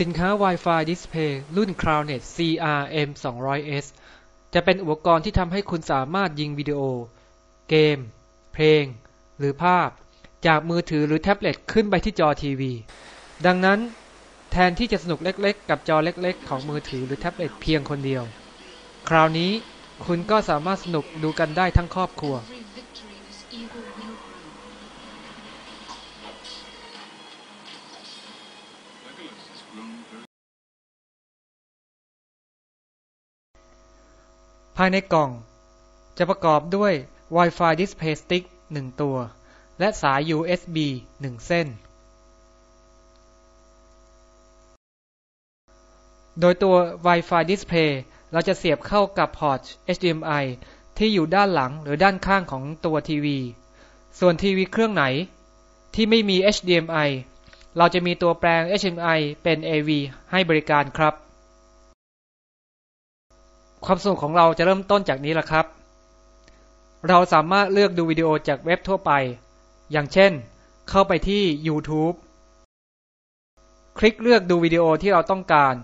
สินค้า Wi-Fi Display รุ่น Crownnet CRM 200S จะเป็นอุปกรณ์ที่ทำให้คุณสามารถยิงวิดีโอ เกม เพลง หรือภาพ จากมือถือหรือแท็บเล็ตขึ้นไปที่จอทีวี ดังนั้น แทนที่จะสนุกเล็กๆ กับจอเล็กๆ ของมือถือหรือแท็บเล็ตเพียงคนเดียว คราวนี้คุณก็สามารถสนุกดูกันได้ทั้งครอบครัว ภายในกล่อง จะประกอบด้วย Wi-Fi Display Stick 1 ตัว และสาย USB 1 เส้น โดยตัว Wi-Fi Display เราจะเสียบเข้ากับพอร์ต HDMI ที่อยู่ด้านหลังหรือด้านข้างของตัวทีวี ส่วนทีวีเครื่องไหนที่ไม่มี HDMI เราจะมีตัวแปลง HDMI เป็น AV ให้บริการครับ ความสนุกของเราจะเริ่มต้นจากนี้ละครับ เราสามารถเลือกดูวิดีโอจากเว็บทั่วไป อย่างเช่น เข้าไปที่ YouTube คลิกเลือกดูวิดีโอที่เราต้องการ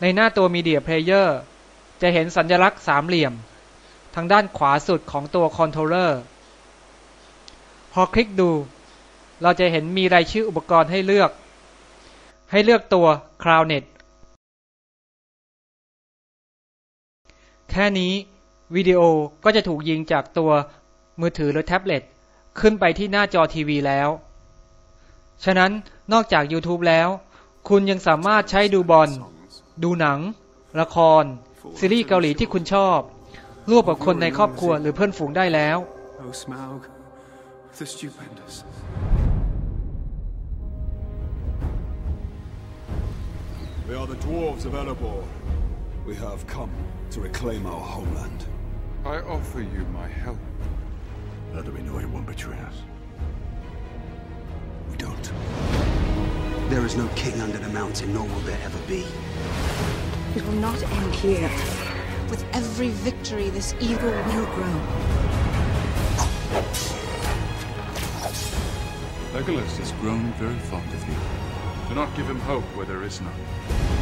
ในหน้าตัว Media Player จะเห็นสัญลักษณ์สามเหลี่ยม ทางด้านขวาสุดของตัวคอนโทรลเลอร์ พอคลิกดู เราจะเห็นมีรายชื่ออุปกรณ์ให้เลือก ให้เลือกตัว CloudNet แค่นี้วิดีโอก็จะถูกยิงจากตัวมือถือหรือแท็บเล็ตขึ้นไปที่หน้าจอทีวีแล้ว ฉะนั้นนอกจาก YouTube แล้ว คุณยังสามารถใช้ดูบอล ดูหนัง ละคร ซีรีส์เกาหลีที่คุณชอบ ร่วมกับคนในครอบครัวหรือเพื่อนฝูงได้แล้ว Oh, Smaug, the stupendous. We are the dwarves of Erebor. We have come to reclaim our homeland. I offer you my help. How do we know he won't betray us? We don't. There is no king under the mountain, nor will there ever be. It will not end here. With every victory this evil will grow. Legolas has grown very fond of you. Do not give him hope where there is none.